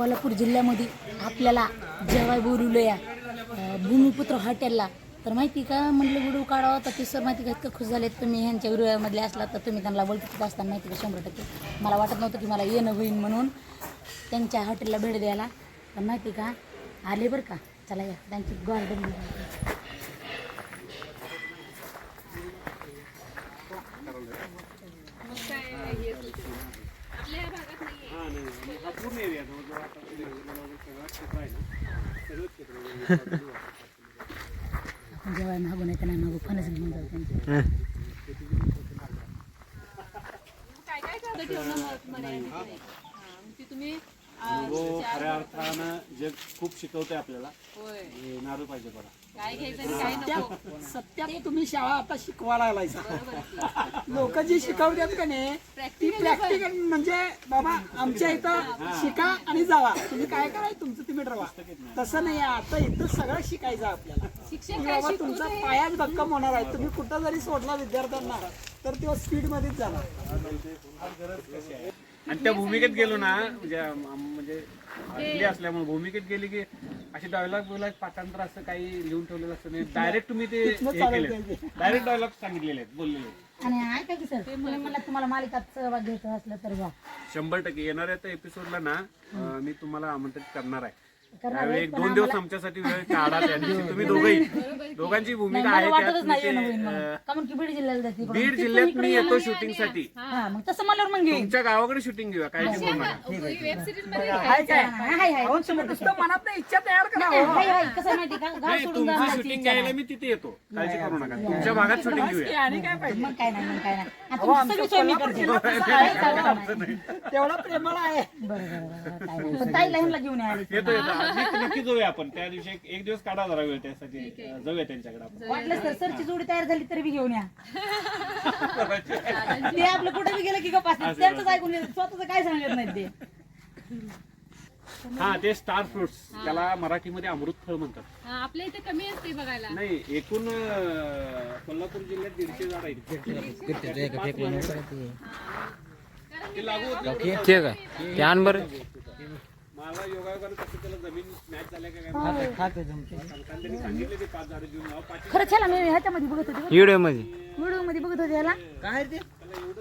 कोल्हापूर जिल्ह्यामध्ये आपल्याला जेव्हा बोलवलं या भूमिपुत्र हॉटेलला. तर माहिती का म्हणलं व्हिडिओ काढावा तर ते सर माहिती का इतकं खुश झालेत. तुम्ही ह्यांच्या व्हिडिओमधले असला तर तुम्ही त्यांना ओळखीत असताना माहिती का शंभर टक्के. मला वाटत नव्हतं की मला येणं होईल म्हणून त्यांच्या हॉटेलला भेट द्यायला. तर माहिती का आले बरं का. चला या त्यांची गार्डन हा पूर्ण एरिया जवळजवळ आता सगळा क्षेत्र आहे ना सगळंच क्षेत्र जेव्हा मागून येते नाही मागू फणस घेऊन जाऊ त्यांचे काय काय मग तुम्ही आ, हो खऱ्या अर्थानं जग खूप शिकवते आपल्याला होय. नारळ पाहिजे बघा काय घ्यायचं आणि काय नको. सत्यात तुम्ही शाळा आता शिकवायला लागलायचा लोक जी शिकवतात का नाही ती प्रॅक्टिकल म्हणजे बाबा आमच्या इथं शिका आणि जावा. तुम्ही काय करायचं तुमचं तुम्ही ठरवा. तसं नाही आहे. आता इथं सगळं शिकायचं आहे आपल्याला. शिक्षण की काय बाबा तुमचा पायात भक्कम होणार आहे. तुम्ही कुठं जरी सोडला विद्यार्थ्यांना तर तो स्पीड मध्येच जाणार. आणि त्या भूमिकेत गेलो ना म्हणजे आम- म्हणजे असल्यामुळे भूमिकेत गेली की असे डायलॉग बिलॉग पाठांतर असं काही लिहून ठेवलेलं असतं नाही. डायरेक्ट तुम्ही ते डायरेक्ट डायलॉग सांगितलेले आहेत बोललेले आहेत. आणि ऐका की सर तुम्ही मला तुम्हाला मालिकात सहभाग घ्यायचा असलं तर शंभर टक्के येणाऱ्या त्या एपिसोडला ना अं, मी तुम्हाला आमंत्रित करणार आहे. एक दोन दिवस आमच्यासाठी वेळ काढा त्या दिवशी. तुम्ही दोघंही दोघांची भूमिका मला आहे त्यात वाटतच नाही येणं होईल म्हणजे, म्हणून अं, का म्हणून की बीड जिल्ह्याला जाते इकडून. बीड जिल्ह्यात मी येतो शूटिंगसाठी. हा मग तसं म्हणल्यावर मग घेईन तुमच्या गावाकडे शूटिंग घेऊया. काळजी करू नका वेब सिरीजमध्ये हाय काय हाय हाय हाय. अहो, तुम्ही नुसतं मनात इच्छा तयार करा. हो. हाय हाय कसं आहे माहिती का गाव नाही सोडून तुमचं जायची शूटिंग इच्छा घ्यायला मी तिथे येतो. काळजी करू नका. तुमच्या भागात शूटिंग घेऊया. आणि काय पाहिजे मग काय नाही मग काय नाही. आणि अहो, तुमची आमचं सगळी सोय मी कोल्हापूर करते. जिल्हा तसा आहे का? तेवढा प्रेमळ आहे. बरं बरं बरं काय नाही. पण ताईला ह्यांना घेऊन यायला येतो येतो नक्की- नक्की जाऊया आपण. त्या दिवशी एक- एक दिवस काढा जरा वेळ त्यासाठी. जाऊया त्यांच्याकडे आपण. वाटलं तर सरची जोडी तयार झाली तरी बी घेऊन या. ते आपलं कुठे बी गेलं की गप्प असतात. त्यांचंच ऐकून घेतात. स्वतःच काय सांगत नाही ते. हा ते स्टार फ्रुट्स. त्याला मराठीमध्ये अमृत फळ म्हणतात. हा, आपल्या इथे कमी असते बघायला. नाही एकूण अं, कोल्हापूर जिल्ह्यात दीडशे झाड आहेत. ते लागू होत नाही. ठीक आहे. ते आण बरं. माझा योगायोगानं कसं त्याला जमीन मॅच झाल्या का काय त्यांनी सांगितले ते पाच झाडं घेऊन. यावं. पाचशे खरंच ह्याला मी ह्याच्यामध्ये बघत होते व्हिडिओमध्ये व्हिडिओमध्ये बघत होते ह्याला काय ते?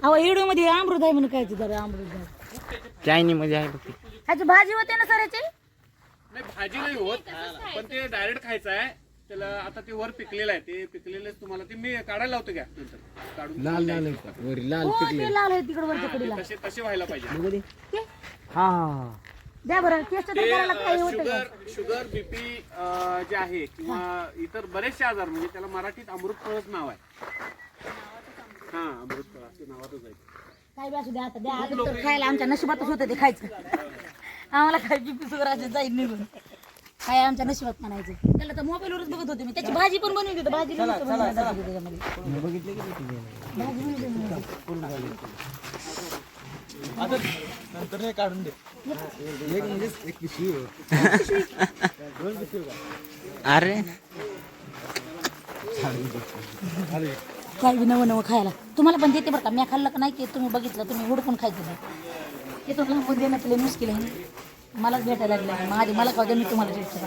अहो व्हिडिओमध्ये अमृत आहे म्हणून काय जरा अमृत आहे. चायनी मध्ये आहे बघ ते. ह्याची भाजी होते ना सर याची? नाही भाजी नाही होत. पण ते डायरेक्ट खायचं आहे. त्याला आता ते वर पिकलेलं आहे. ते पिकलेलं तुम्हाला ते मी काढायला लावतो नंतर. काढून लाल लाल वरी लाल हो ते लाल आहे तिकडे वरच्या कडीला. तसे तसे व्हायला पाहिजे. हा हा. द्या बरं टेस्ट तर करायला काही होतं का शुगर शुगर बीपी जे आहे किंवा इतर बरेचसे आजार म्हणजे त्याला मराठीत अमृत फळच नाव आहे. हा अमृत फळ असं नावातच आहे काय बी असू द्या आता द्या आलं तर खायला आमच्या नशिबातच होतं ते खायचं. आम्हाला काय बीपी शुगर असे जाईल निघून. काय आमच्या नशिबात म्हणायचं. त्याला तर मोबाईलवरच बघत होते मी. त्याची भाजी पण बनवली होती भाजी त्याच्यामध्ये. भाजी बनवली होती. अरे. काय बी नवं नवं खायला. तुम्हाला पण देते बरं का? मी खाल्लं का नाही की तुम्ही बघितलं तुम्ही हुडकून खायचं नाही. ते तुम्हाला लांबून देण्यात लय मुश्किल आहे. मलाच भेटायला लागलं माझी मला खाऊ द्या मी तुम्हाला भेटतो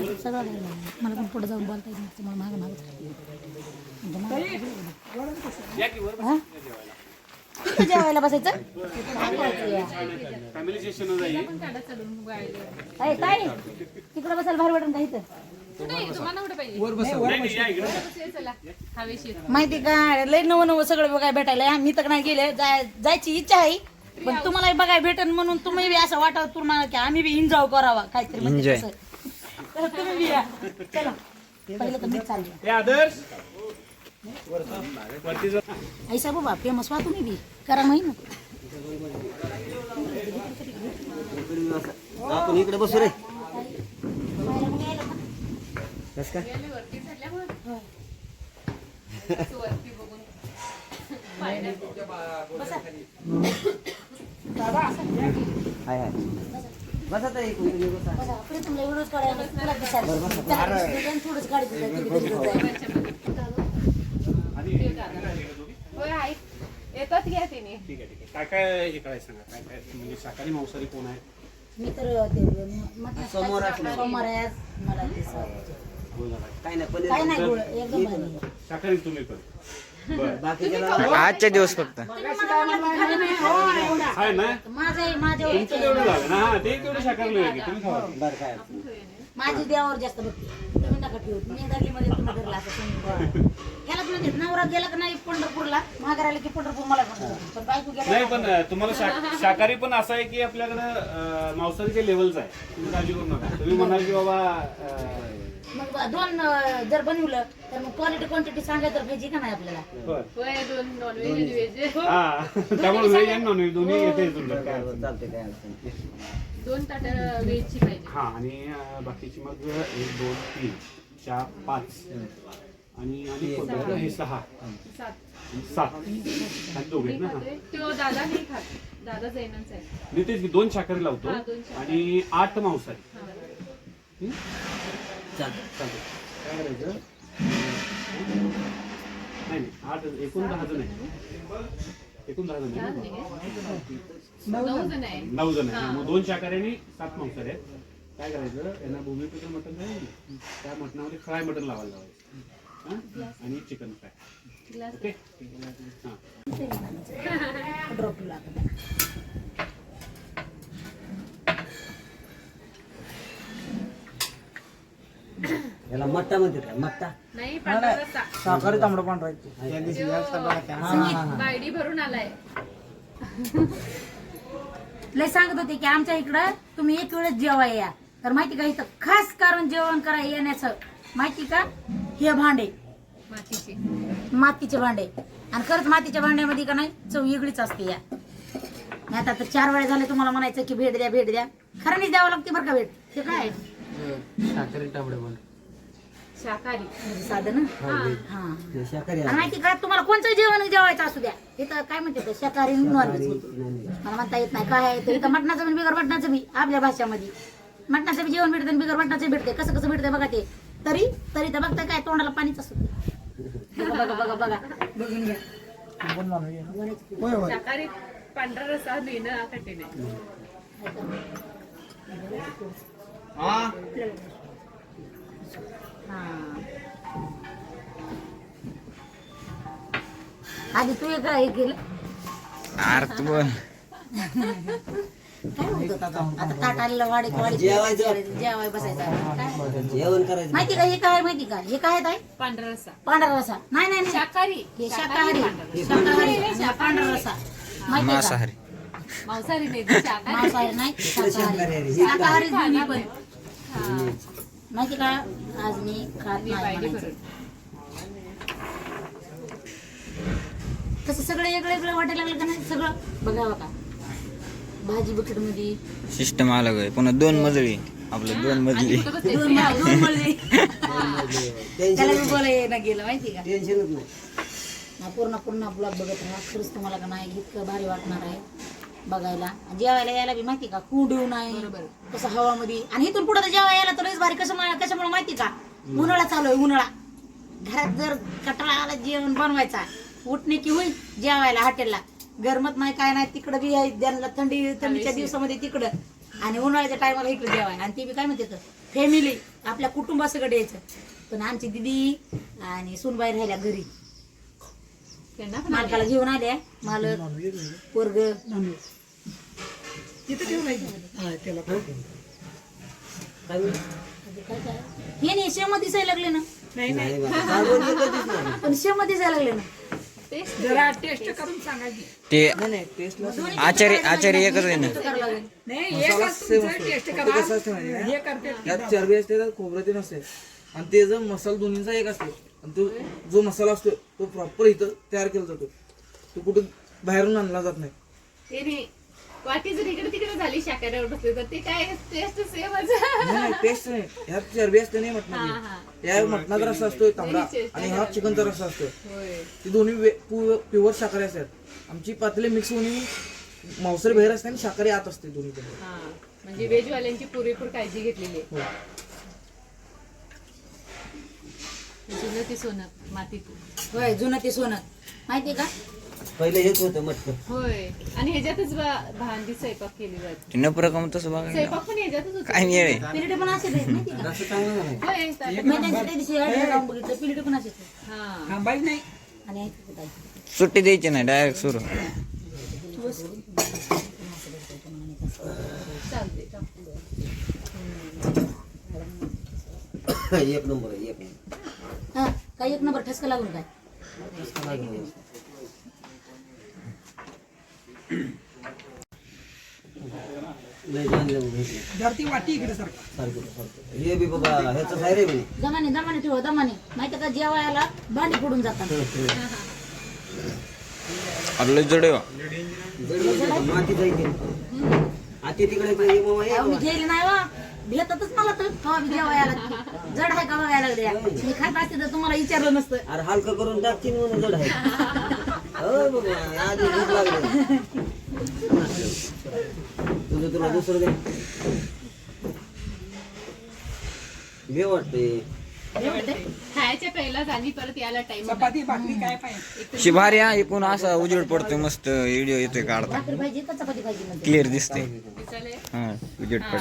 सगळं लागलं. मला पण पुढे जाऊन बोलता येत नाही तुम्हाला मागं मागं हा? तिथं जेवायला बसायचं ताई तिकडे बसायला भारी वाटून का इथं माहिती का लय नवं नवं सगळं बघायला भेटायला मी तर नाही गेले जाय- जायची इच्छा आहे पण तुम्हाला बघायला भेटन म्हणून तुम्ही बी असं वाटत तुम्हाला की आम्ही बी एन्जॉय करावा काहीतरी म्हणजे तुम्ही बी या चला. पहिलं तर मीच चालली हे आदर्श वरती जा ऐसा बाबा फेमस व्हा तुम्ही बी करा महिना आपण इकडे बसू रे बघून हाय हाय बसा ताई कोणी बसा येतात घ्या तिने. ठीक आहे ठीक आहे. काय काय हे करायचं सांगा? काय काय? म्हणजे शाकाहारी मांसाहारी कोण आहे? मी तर ते म्हटलं समोर असलं. समोर आहे आज. मला ते गोल झाला. काय नाही पनीर काय नाही गोळ एकदम भारी. शाकाहारी तुम्ही पण. आजच्या दिवस फक्त. आहे ना तुमचं तेवढं झालं ना? हा, ते तेवढं शाकाहारी आहे की तुम्ही खावा. बरं काय अडचण नाही. माझी देवावर जास्त भक्ती. तुम्ही नका ठेवू. मी मध्ये तुम्ही धरला असं समजून ह्याला नवरा गेला का नाही पंढरपूरला? की पंढरपूर मला पण पण बायको गेला नाही पण अं, तुम्हाला शा- शाकाहारी पण असं आहे की आपल्याकडं अं, मांसाहारीच्या लेवलच आहे. तुम्ही काळजी करू नका. तुम्ही म्हणाल की बाबा अं, मग दोन जर बनवलं तर मग क्वालिटी क्वांटिटी सांगायला तर पाहिजे का नाही आपल्याला? बरं. होय दोन व्हेज हा त्यामुळे व्हेज आणि नॉनव्हेज दोन्ही येते तुमचं काय अडचण नाही. चालते काय अडचण नाही. दोन ताट व्हेजची पाहिजे. हा आणि अं, बाकीची मग एक दोन तीन चार पाच. आणि आणि कोणतं? हे सहा. सात. आणि सात. आणि दोघे मी ना? हा. खाते तो दादा नाही खात. दादा जैनच आहे. मी तेच की दोन शाकाहारी लावतो. हा, दोन शाकाहारी. आणि आठ मांसाहारी. हा. हं? चालतं चालतं. काय करायचं? नाही नाही आठ एकूण दहा जण आहे एकूण दहा जण आहे. नऊ जण. आहे नऊ जण आहे मग दोन शाकाहारी आणि सात मांसाहारी आहेत. काय करायचं? यांना भूमिपुत्र मटण ना, त्या मटणामध्ये फ्राय मटण लावायला लावायचं. हं? आणि चिकन फ्राय. Glass okay? हां. ड्रॉप लागत याला मट्टा म्हणते काय मट्टा नाही पांढरा रस्सा साखर तांबडा पांढरा बायडी भरून आलाय. लय सांगत होते की आमच्या इकडं तुम्ही एक वेळेस जेवाय या. तर माहिती का इथं खास कारण जेवण करा येण्याचं. माहिती का? हे भांडे. मातीची. मातीचे भांडे. आणि खरंच मातीच्या भांड्यामध्ये का नाही चव वेगळीच असते या. नाही आता तर चार वेळा झाले तुम्हाला म्हणायचं की भेट द्या भेट द्या. खरंच द्यावं लागते बरं का भेट? ते काय? साखरी तांबडे शाकाहारी. म्हणजे साधं ना? हा ते शाकाहारी आणि माहिती का तुम्हाला कोणतं जेवण जेवायचं असू द्या? इथं काय म्हणते ते शाकाहारी नॉनव्हेज मला म्हणता येत नाही काय आहे ते? इथं मटणाचं पण बिगर मटणाचं बी आपल्या भाषामध्ये. मटणाचं बी जेवण भेटतं आणि बिगर मटणाचं भेटते. कसं कसं भेटतं बघा ते. तरी तरी तर बघता काय तोंडाला पाणीच असतं. बघा बघा बघा बघा. बघून घ्या. होय होय. शाकाहारी पांढरा रस्सा लिहिणं कठीण आहे हा. आधी तू एक हे केलं. अर्थ बोल काय होतं आता जेवायचं. जेवाय बसायचं काय? जेवण करायचं. माहिती का? हे काय माहिती का? हे काय आहे पांढरा रस्सा पांढरा रसा. नाही नाही नाही. शाकाहारी. हे शाकाहारी शाकाहारी. पांढरा रसा. माहिती का? मांसाहारी. मांसाहारी नाही ते शाकाहारी. मांसाहारी नाही शाकाहारी. पण. माहिती का? आज मी खात नाही तसं सगळं वेगळं वेगळं वाटायला लागलं का नाही? सगळं बघावं का? भाजी बकेटमध्ये सिस्टम अलग आहे. पुन्हा दोन मजळी आपलं दोन मजली. दोन मा- दोन मळली त्याला मी ना गेलं माहिती का? टेन्शनच नाही. पूर्ण पूर्ण ब्लॉग बघत राहा. खरंच तुम्हाला का नाही? इतकं भारी वाटणार आहे. बघायला. आणि जेवायला यायला बी माहिती का? कुंडीव नाही कसं हवामध्ये. आणि इथून पुढे जेवायला यायला तर लयच भारी. कसं कशामुळे माहिती का? उन्हाळा चालू आहे उन्हाळा. घरात जर कटाळा आला जेवण बनवायचा उठणे की होईल जेवायला हॉटेलला. गरमत नाही काय नाही तिकडं बी आहे त्यांना थंडी थंडीच्या दिवसामध्ये तिकडं. आणि उन्हाळ्याच्या टायमाला इकडे जेवाय. आणि ते बी काय म्हणते फॅमिली आपल्या कुटुंबासकट यायचं. पण आमची दिदी आणि सुनबाई राहिल्या घरी. मालकाला घेऊन आल्या. मालक पोरग. हा नाही शेम दिसायला लागले ना. पण शेम दिसायला लागले ना. जरा टेस्ट करून ते आचार्य आचार्य एकच आहे ना करावं लागेल. नाही एक टेस्ट करा. हे करते त्यात चरबी असते त्यात खोबरं ते नसते आणि ते जर मसाला दोन्हीचा एक असतो. आणि तो जो मसाला असतो तो प्रॉपर इथं तयार केला जातो तो कुठं बाहेरून आणला जात नाही. ते नाही. वाटी जर इकडे तिकडे झाली शाकाहारीवर बसले तर ते काय टेस्ट सेमच नाही, नाही टेस्ट नाही. ह्यात चरबी असते नाही हा मटणाची. हा या मटणाचा रस्सा असतो तांबडा. आणि हा चिकनचा रस्सा असतो होय. ती दोन्ही प्युअर शाकाहारी असतात. आमची पातळी मिक्स होऊन मांसाहारी बाहेर असते आणि शाकाहारी आत असते दोन्ही पण. हा. म्हणजे व्हेजवाल्यांची पुरेपूर काळजी घेतलेली आहे. जुनं ती सोनं मातीत होय जुनं ते सोनं. माहितीये का? पहिले हेच होतं मटक होय. आणि ह्याच्यातच बा- भांडी स्वयंपाक केली जाते. ते न प्रकम तसं बघा स्वयंपाक पण ह्याच्यातच होतो. काय वेळ आहे पिरियड पण असेच आहेत माहिती का? असं चांगलं नाही. होय ताट- मी त्यांच्या त्या दिवशी हळदीला जाऊन बघितलं पिरियड पण असेच आहेत. हा. थांबायचं नाही. आणि ऐकू. सुट्टी द्यायची नाही डायरेक्ट सुरू. चालते एक नंबर आहे एक नंबर. हा काही एक नंबर ठसका लागून काय? लय जाणलं भेटले धरती वाटी इकडे सारखं सारखं सारखं. हे बी बाबा ह्याचं आहे रे म्हणे जमाने जमाने ठेव दमाने. माहिती का जेवायला भांडी फोडून जातात. जड आहे बा. जड म्हणजे माती जायची आती तिकडे पण ये मामा ये अहो, मी बाबा. गेली नाही वा. भेटतच मला तर. जेवायला. जड आहे का बघायला लागले मी खात असते तर तुम्हाला विचारलं नसतं. अरे हलकं करून टाकतील म्हणून जड आहे. हो बाबा आधी भूक लागली. तुझं तुला दुसरं दे. वाटते खायच्या पहिलाच आणि परत यायला टाइम चपाती भाकरी काय पाहिजे? शिभारी हा एकूण असा उजेड पडतोय मस्त व्हिडिओ येतोय काढता. भाकरी पाहिजे का चपाती पाहिजे म्हणजे क्लिअर दिसते हा उजेड पड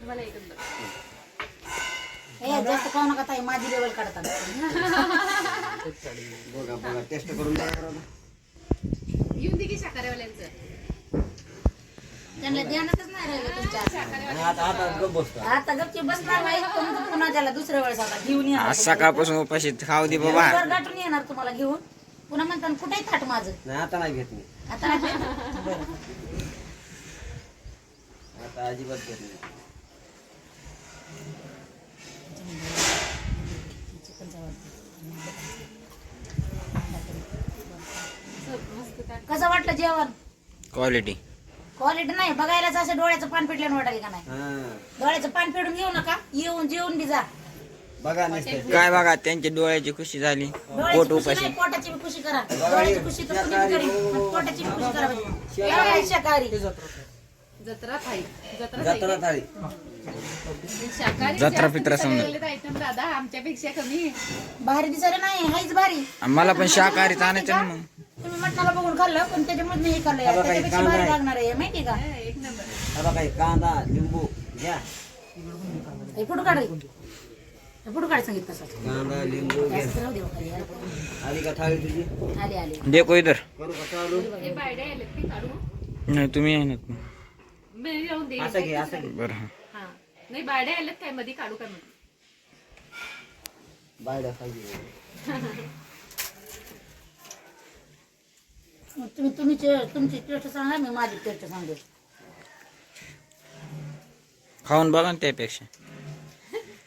तुम्हाला जास्त खाऊ नका ताई माझी लेवल काढतात. बघा बघा टेस्ट करून. येऊन दे की शाकाहारीवाल्यांचं. त्यांना ध्यानातच नाही राहिलं तुमच्या आणि आता आता गप बसतो. आता गपची बसणार नाही पुन्हा त्याला दुसऱ्या वेळेस आता घेऊन येणार. आज सकाळपासून उपाशी खाऊ दे बाबा. वर गाठून येणार तुम्हाला घेऊन. पुन्हा म्हणतात कुठे थाट माझं. नाही आता नाही घेत मी. आता नाही. आता अजिबात घेत नाही. कसं वाटलं जेवण? क्वालिटी क्वालिटी नाही बघायलाच असं डोळ्याचं पान पिटल्यानं वाटायला का नाही? हा. डोळ्याचं पान पिडून घेऊ नका येऊन जेवून बी जा. बघा नसते काय बघा त्यांच्या डोळ्याची खुशी झाली. पोट डोळ्याची खुशी उपाशी. नाही पोटाची बी खुशी करा. डोळ्याची खुशी तर कुणी बी करीन पण पोटाची बी खुशी करा बाई, शाकाहारी. जत्रा थाळी. जत्रा जत्रा थाळी. शाकाहारी जत्रा फित्रा समजा. दादा. आमच्यापेक्षा कमी. भारी दिसायला नाही हाईच भारी. मला पण शाकाहारीच आणायचं ना मग. तुम्ही मटणाला बघून खाल्लं पण त्याच्यामध्ये हे खाल्लं त्याच्यापेक्षा भारी. लागणार आहे माहिती का? आहे, एक नंबर हा बघा हे कांदा लिंबू घ्या. हे फोटो काढ. रे. हे फोटो काढ सांगितलं तसंच कांदा लिंबू घ्या. असं राहू दे खाली. आली का थाळी तुझी? आले आले. देखो इधर. करू का चालू? हे बायडे आले ते काढू. नाही तुम्ही आहे ना. असं घे असं घे. बरं हा. नाही बायडे आलेत काय? मध्ये काढू का पाहिजे मग तुम्ही तुम्ही चे- तुमची टेस्ट सांगा मी माझी टेस्ट सांगते खाऊन बघा ना त्यापेक्षा.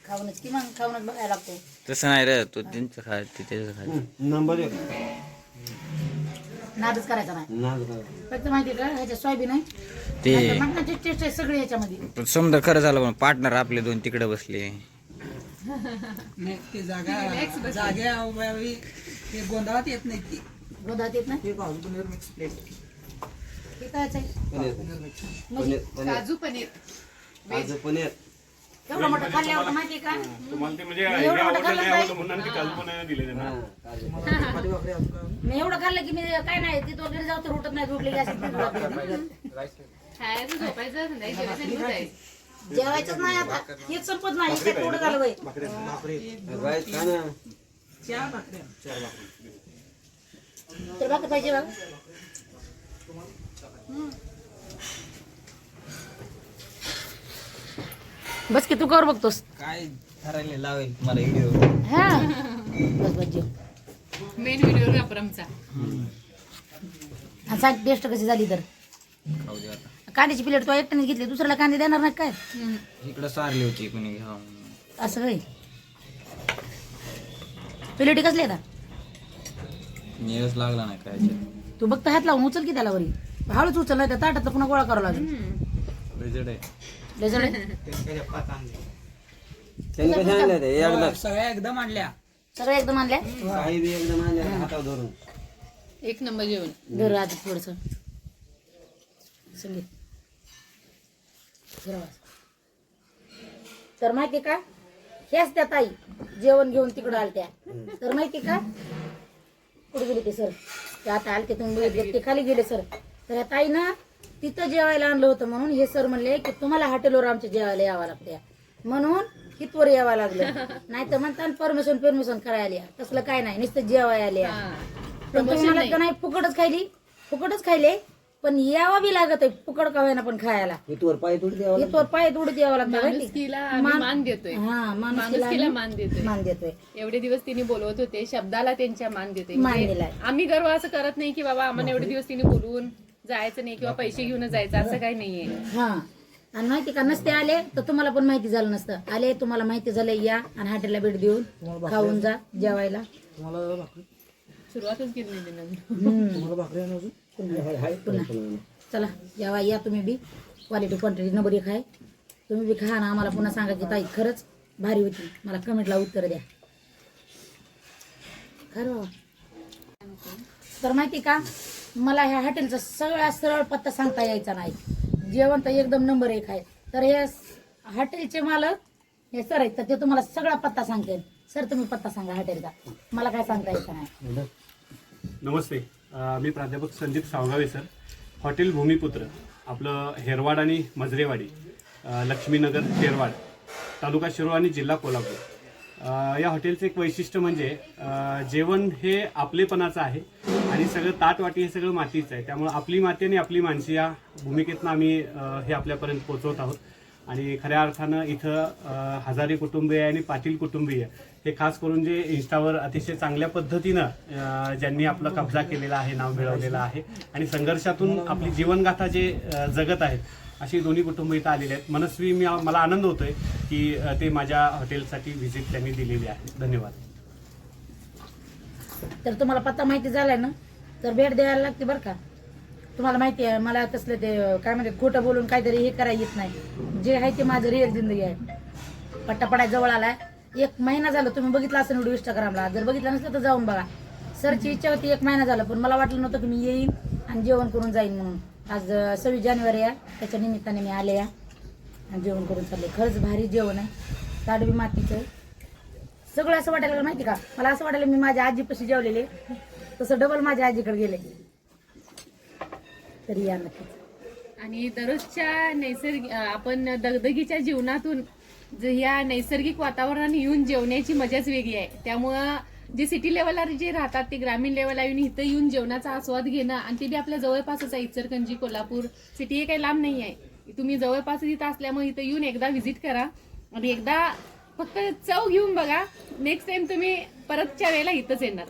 खाऊनच किमान खाऊनच बघायला लागते. तसं नाही रे तू त्यांचं खा ते त्याचं खा. नंबर एक. नादच करायचा नाही. फक्त माहिती आहे का ह्याच्या सोयाबीन आहे. ते मटणाची टेस्ट आहे सगळी याच्यामध्ये. पण समजा खरं झालं पण पार्टनर आपले दोन तिकडे बसले. नाही ते जागा जाग्या ते गोंधळात येत नाही ती गोदात येत ना ते काजू पनीर मिक्स प्लेट हे कायच आहे? पनीर. म्हणजे पनीर पनीर काजू पनीर. आज पनीर. एवढं मोठं खाल्ल्यावर माहिती आहे का? तुम्हाला ते म्हणजे एवढं हे मोठं आवडलं खाल्लं नाही नाही. आवडलं म्हणून ते कल्पना दिले त्यांना. हा, काजू. चपाती भाकरी अजून काय? मी एवढं खाल्लं की मी काय नाही तिथं घरी जाऊ तर उठत नाही झोपली की अशी. खायचं झोपायचं संध्याकाळी जेवायचं आणि जायचं जेवायचंच नाही आता. हेच संपत नाही. हे काय थोडं झालं बाई. ना. चार भाकऱ्या. तर बाकी पाहिजे बघ. बस की तू कर बघतोस. काय ठरायला लावेल मला व्हिडिओ हा. बस बस जेव. मेन व्हिडिओ वापरमचा आणि सांग टेस्ट कशी झाली तर? खाऊ दे आता. कांद्याची प्लेट तो एकट्याने घेतली दुसऱ्याला कांदे देणार नाही काय? इकडं सारली होती कोणी म्हणून. असं होय. प्लेटी कसली आता नेरच लागला नाही काय याच्यात. तू बघता हात लावून उचल की त्याला वरी. हळूच उचल नाही त्या ताटात पुन्हा गोळा करावा लागेल? आहे. आहे. त्यांनी ते एकदा. सगळ्या एकदम आणल्या. सगळं एकदम आणल्या? काही बी एकदम आणले हातावर धरून. एक नंबर जेवण. धर आधी थोडस. संगीत. जरा. तर माहिती का? ह्याच त्या ताई जेवण घेऊन तिकडं आलत्या. तर माहिती का? कुठे गेली ते सर? आता आले ते तुम्ही बघितले ते खाली गेले सर. तर या ताईनं तिथं जेवायला आणलं होतं म्हणून हे सर म्हणले की तुम्हाला हॉटेलवर आमच्या जेवायला यावं लागते म्हणून हितवर यावं लागलं? नाही तर म्हणता परमिशन परमिशन करायला या. तसलं काय नाही नुसतं जेवायला आले पण तुम्ही म्हणत का नाही फुकटच खायली फुकटच खायले. पण यावं बी लागत आहे फुकट का होईना पण खायला. इथवर पाय तुडते द्यावं हितवर पाय उडत यावं लागतं माहिती? माणुसकीला आम्ही मान देतोय. हा माणुसकीला माणुसकीला आम्ही मान देतोय. मान देतोय. एवढे दिवस तिने बोलवत होते शब्दाला त्यांच्या मान देते मान म्हणजे दिलाय. आम्ही गर्व असं करत नाही की बाबा आम्हाला एवढे दिवस तिने बोलवून जायचं नाही किंवा पैसे घेऊन जायचं असं काही नाहीये. हा. आणि माहिती का नसते आले तर तुम्हाला पण माहिती झालं नसतं. आले तुम्हाला माहिती झालं या आणि हॉटेलला भेट देऊन खाऊन जा जेवायला. तुम्हाला भाकरी? सुरुवातच केली नाही तिनं. तुम्हाला भाकरी आहे ना अजून? पुन्हा. चला जेवा या तुम्ही बी. क्वालिटी क्वांटिटी नंबर एक आहे. तुम्ही बी खा ना आम्हाला पुन्हा सांगा की ताई खरंच भारी होती. मला कमेंटला उत्तर द्या. खरं. तर माहिती का मला ह्या हॉटेलचा सगळा सरळ पत्ता सांगता यायचा नाही. जेवण तर एकदम नंबर एक आहे. तर हे हॉटेलचे मालक हे सर आहेत तर ते तुम्हाला सगळा पत्ता सांगतील. सर तुम्ही पत्ता सांगा हॉटेलचा. मला काय सांगता यायचं नाही. नमस्ते. मी प्राध्यापक संदीप सावगावे सर. हॉटेल भूमिपुत्र आपलं हेरवाड आणि मजरेवाडी लक्ष्मीनगर शेरवाड तालुका शिरोळ आणि जिल्हा कोल्हापूर. या हॉटेलचं एक वैशिष्ट्य म्हणजे जेवण हे आपलेपणाचं आहे आणि सगळं ताटवाटी हे सगळं मातीचं आहे. त्यामुळे आपली माती आणि आपली माणसे या भूमिकेतनं आम्ही हे आपल्यापर्यंत पोचवत आहोत. आणि खऱ्या अर्थानं इथं हजारे कुटुंबीय आणि पाटील कुटुंबीय हे खास करून जे इन्स्टावर अतिशय चांगल्या पद्धतीनं ज्यांनी आपला कब्जा केलेला आहे नाव मिळवलेलं आहे आणि संघर्षातून आपली जीवनगाथा जे जगत आहेत अशी दोन्ही कुटुंब इथं आलेले आहेत. मनस्वी मी मला आनंद होतोय की ते माझ्या हॉटेलसाठी व्हिजिट त्यांनी दिलेली आहे. धन्यवाद. तर तुम्हाला पत्ता माहिती झालाय ना? तर भेट द्यायला लागते बरं का? तुम्हाला माहिती आहे मला तसलं ते काय म्हणते खोटं बोलून काहीतरी हे करायला येत नाही. जे आहे ते माझं रिअल जिंदगी आहे. पट्टा पडाय जवळ आलाय. एक महिना झाला तुम्ही बघितला असेल व्हिडिओ इंस्टाग्रामला जर बघितला नसलं तर जाऊन बघा. सरची इच्छा होती एक महिना झाला पण मला वाटलं नव्हतं की मी येईन आणि जेवण करून जाईन म्हणून. आज सव्वीस जानेवारी आहे. त्याच्या निमित्ताने मी आले या आणि जेवण करून चालले. खरंच भारी जेवण आहे. ताडवी मातीचं. सगळं असं वाटायला माहिती का? मला असं वाटायला मी माझ्या आजीपाशी जेवलेले. तसं डबल माझ्या आजीकडे गेले. तरी या नक्कीच. आणि दररोजच्या नैसर्गिक आपण दगदगीच्या जीवनातून या ह्या नैसर्गिक वातावरणाने येऊन जेवण्याची मजाच वेगळी आहे. त्यामुळं जे सिटी लेवलला जे राहतात ते ग्रामीण लेवलला येऊन इथं येऊन जेवणाचा आस्वाद घेणं आणि ते बी आपल्या जवळपासच आहे इचरकंजी कोल्हापूर सिटी हे काही लांब नाही आहे. तुम्ही जवळपास इथं असल्यामुळे इथं येऊन एकदा व्हिजिट करा आणि एकदा फक्त चव घेऊन बघा. नेक्स्ट टाइम तुम्ही परतच्या वेळेला इथंच येणार.